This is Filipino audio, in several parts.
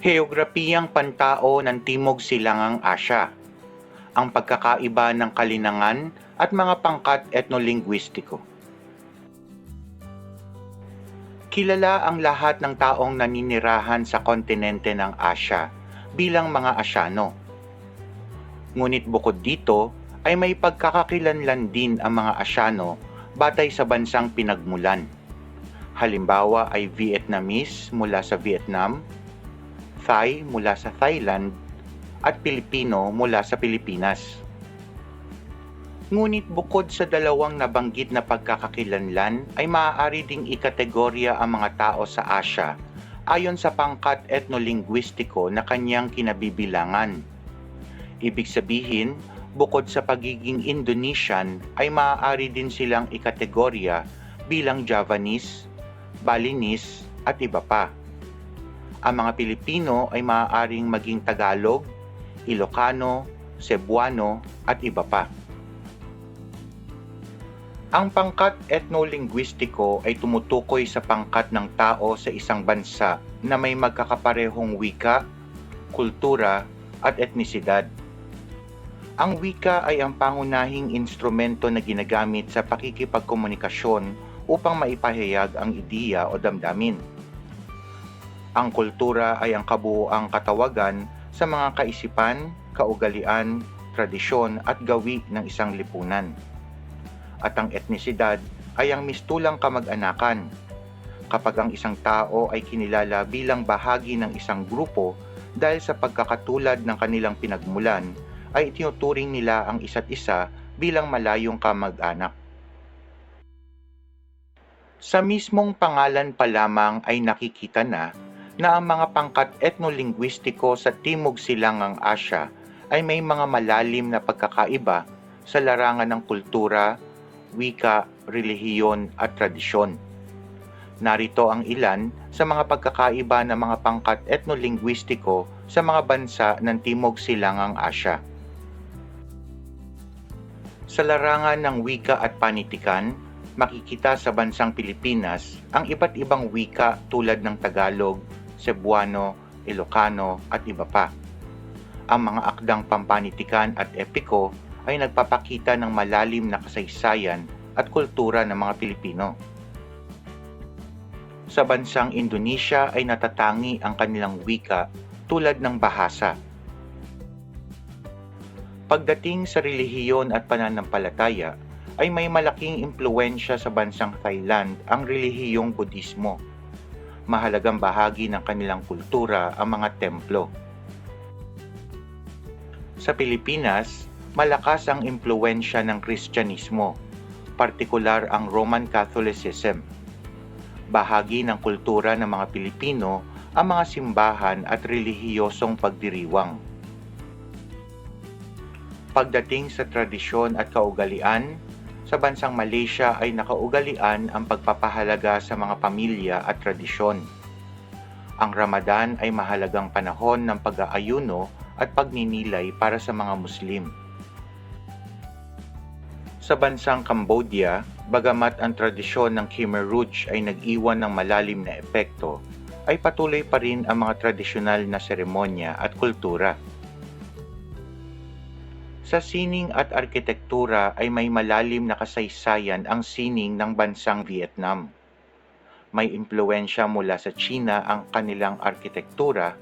Heograpiyang pantao ng Timog Silangang Asya. Ang pagkakaiba ng kalinangan at mga pangkat etnolinguistiko. Kilala ang lahat ng taong naninirahan sa kontinente ng Asya bilang mga Asyano. Ngunit bukod dito ay may pagkakakilanlan din ang mga Asyano batay sa bansang pinagmulan. Halimbawa ay Vietnamese mula sa Vietnam, Thai mula sa Thailand, at Pilipino mula sa Pilipinas. Ngunit bukod sa dalawang nabanggit na pagkakakilanlan ay maaari ding ikategorya ang mga tao sa Asya ayon sa pangkat etnolinguistiko na kanyang kinabibilangan. Ibig sabihin, bukod sa pagiging Indonesian ay maaari din silang ikategorya bilang Javanese, Balinese at iba pa. Ang mga Pilipino ay maaaring maging Tagalog, Ilocano, Cebuano at iba pa. Ang pangkat etnolinguistiko ay tumutukoy sa pangkat ng tao sa isang bansa na may magkakaparehong wika, kultura at etnisidad. Ang wika ay ang pangunahing instrumento na ginagamit sa pakikipagkomunikasyon upang maipahayag ang ideya o damdamin. Ang kultura ay ang kabuuang katawagan sa mga kaisipan, kaugalian, tradisyon at gawi ng isang lipunan at ang etnisidad ay ang mistulang kamag-anakan. Kapag ang isang tao ay kinilala bilang bahagi ng isang grupo dahil sa pagkakatulad ng kanilang pinagmulan, ay itinuturing nila ang isa't isa bilang malayong kamag-anak. Sa mismong pangalan pa lamang ay nakikita na na ang mga pangkat etnolinguistiko sa Timog Silangang Asya ay may mga malalim na pagkakaiba sa larangan ng kultura, wika, relihiyon at tradisyon. Narito ang ilan sa mga pagkakaiba ng mga pangkat etnolinguistiko sa mga bansa ng Timog Silangang Asya. Sa larangan ng wika at panitikan, makikita sa bansang Pilipinas ang iba't ibang wika tulad ng Tagalog, Cebuano, Ilocano at iba pa. Ang mga akdang pampanitikan at epiko ay nagpapakita ng malalim na kasaysayan at kultura ng mga Pilipino. Sa bansang Indonesia ay natatangi ang kanilang wika tulad ng Bahasa. Pagdating sa relihiyon at pananampalataya, ay may malaking impluensya sa bansang Thailand ang relihiyong Budismo. Mahalagang bahagi ng kanilang kultura ang mga templo. Sa Pilipinas, malakas ang impluensya ng Kristyanismo, partikular ang Roman Catholicism. Bahagi ng kultura ng mga Pilipino ang mga simbahan at relihiyosong pagdiriwang. Pagdating sa tradisyon at kaugalian, sa bansang Malaysia ay nakaugalian ang pagpapahalaga sa mga pamilya at tradisyon. Ang Ramadan ay mahalagang panahon ng pag-aayuno at pagninilay para sa mga Muslim. Sa bansang Cambodia, bagamat ang tradisyon ng Khmer Rouge ay nag-iwan ng malalim na epekto, ay patuloy pa rin ang mga tradisyonal na seremonya at kultura. Sa sining at arkitektura ay may malalim na kasaysayan ang sining ng bansang Vietnam. May impluensya mula sa China ang kanilang arkitektura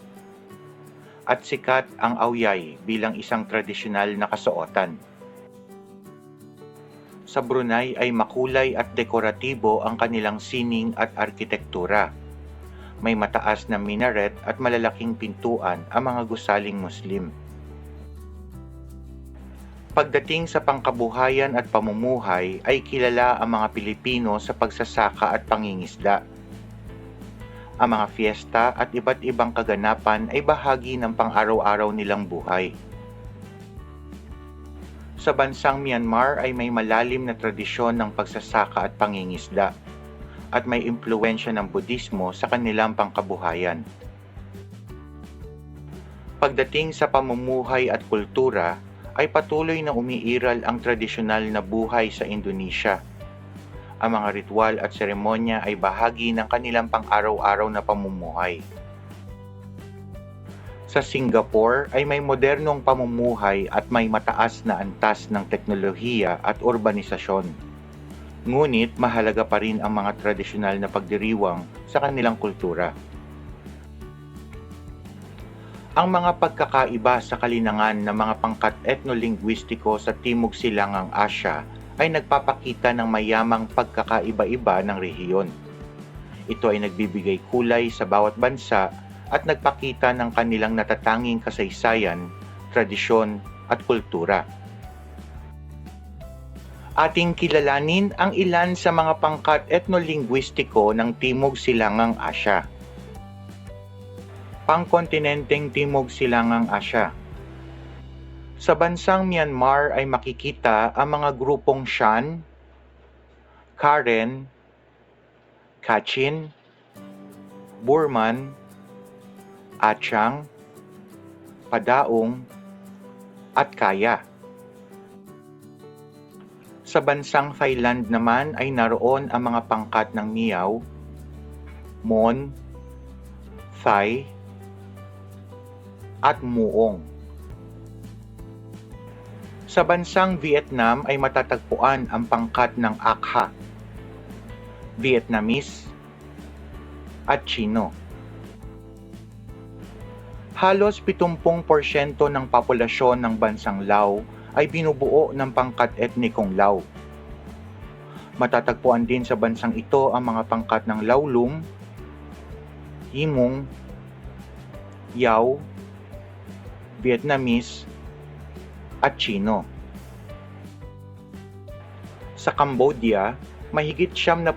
at sikat ang awyay bilang isang tradisyonal na kasuotan. Sa Brunei ay makulay at dekoratibo ang kanilang sining at arkitektura. May mataas na minaret at malalaking pintuan ang mga gusaling Muslim. Pagdating sa pangkabuhayan at pamumuhay ay kilala ang mga Pilipino sa pagsasaka at pangingisda. Ang mga fiesta at iba't ibang kaganapan ay bahagi ng pang-araw-araw nilang buhay. Sa bansang Myanmar ay may malalim na tradisyon ng pagsasaka at pangingisda at may impluensya ng Budismo sa kanilang pangkabuhayan. Pagdating sa pamumuhay at kultura, ay patuloy na umiiral ang tradisyonal na buhay sa Indonesia. Ang mga ritual at seremonya ay bahagi ng kanilang pang-araw-araw na pamumuhay. Sa Singapore ay may modernong pamumuhay at may mataas na antas ng teknolohiya at urbanisasyon. Ngunit mahalaga pa rin ang mga tradisyonal na pagdiriwang sa kanilang kultura. Ang mga pagkakaiba sa kalinangan ng mga pangkat etnolinguistiko sa Timog Silangang Asya ay nagpapakita ng mayamang pagkakaiba-iba ng rehiyon. Ito ay nagbibigay kulay sa bawat bansa at nagpakita ng kanilang natatanging kasaysayan, tradisyon at kultura. Ating kilalanin ang ilan sa mga pangkat etnolinguistiko ng Timog Silangang Asya. Pangkontinenteng Timog Silangang Asya. Sa bansang Myanmar ay makikita ang mga grupong Shan, Karen, Kachin, Burman, Achang, Padaong, at Kaya. Sa bansang Thailand naman ay naroon ang mga pangkat ng Miao, Mon, Thai, at Muong. Sa bansang Vietnam ay matatagpuan ang pangkat ng Akha, Vietnamese, at Chino. Halos 70% ng populasyon ng bansang Lao ay binubuo ng pangkat etnikong Lao. Matatagpuan din sa bansang ito ang mga pangkat ng Laolum, Himong, Yao, Vietnamese, at Chino. Sa Cambodia, mahigit 70%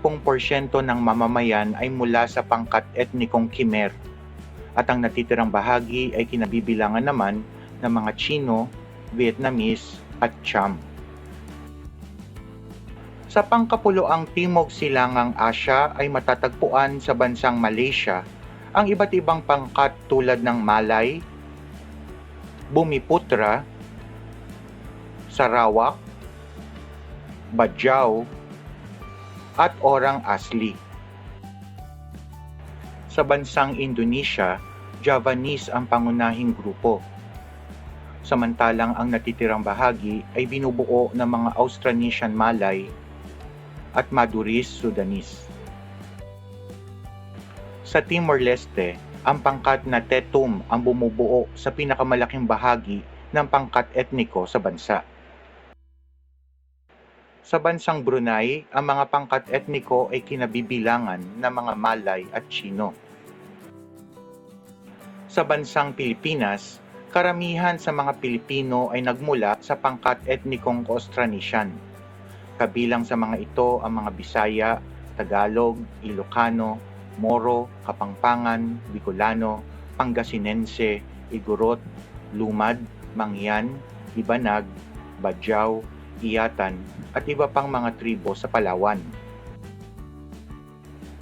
ng mamamayan ay mula sa pangkat etnikong Khmer at ang natitirang bahagi ay kinabibilangan naman ng mga Chino, Vietnamese at Cham. Sa pangkapuloang Timog Silangang Asya ay matatagpuan sa bansang Malaysia ang iba't ibang pangkat tulad ng Malay, Bumiputra, Sarawak, Bajau, at Orang Asli. Sa bansang Indonesia, Javanese ang pangunahing grupo. Samantalang ang natitirang bahagi ay binubuo ng mga Austronesian Malay at Madurese Sudanese. Sa Timor-Leste, ang pangkat na Tetum ang bumubuo sa pinakamalaking bahagi ng pangkat etniko sa bansa. Sa bansang Brunei, ang mga pangkat etniko ay kinabibilangan ng mga Malay at Chino. Sa bansang Pilipinas, karamihan sa mga Pilipino ay nagmula sa pangkat etnikong Austronesian. Kabilang sa mga ito ang mga Bisaya, Tagalog, Ilocano, Moro, Kapampangan, Bicolano, Pangasinense, Igorot, Lumad, Mangyan, Ibanag, Badyaw, Iyatan at iba pang mga tribo sa Palawan.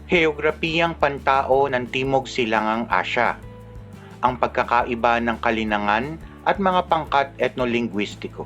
Heograpiyang pantao ng Timog Silangang Asya ang pagkakaiba ng kalinangan at mga pangkat etnolinguistiko.